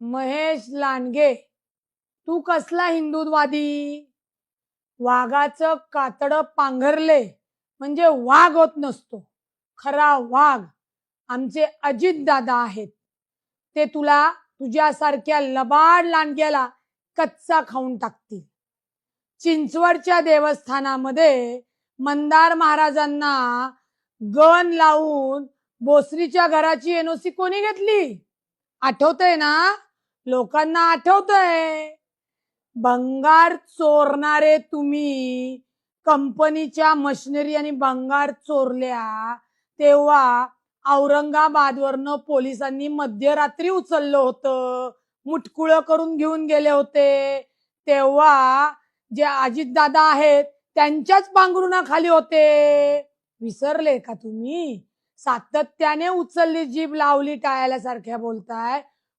महेश लांडगे तू कसला हिंदुत्वादी? वाघाचं कातड पांघरले म्हणजे वाघ होत नसतो. खरा वाघ आमचे अजित दादा आहेत. ते तुला तुझ्यासारख्या लबाड लांडग्याला कच्चा खाऊन टाकतील. चिंचवडच्या देवस्थानामध्ये मंदार महाराजांना गण लावून बोसरीच्या घराची एनओसी कोणी घेतली? आठवतंय ना? लोकांना आठवतंय. भंगार चोरणारे तुम्ही कंपनीच्या मशिनरी आणि भंगार चोरल्या तेव्हा औरंगाबादवरनं पोलिसांनी मध्यरात्री उचललं होतं. मुटकुळं करून घेऊन गेले होते. तेव्हा जे अजितदादा आहेत त्यांच्याच पांघरुणाखाली होते. विसरले का तुम्ही? सातत्याने उचलली जीभ लावली टाळ्याल्यासारख्या बोलताय.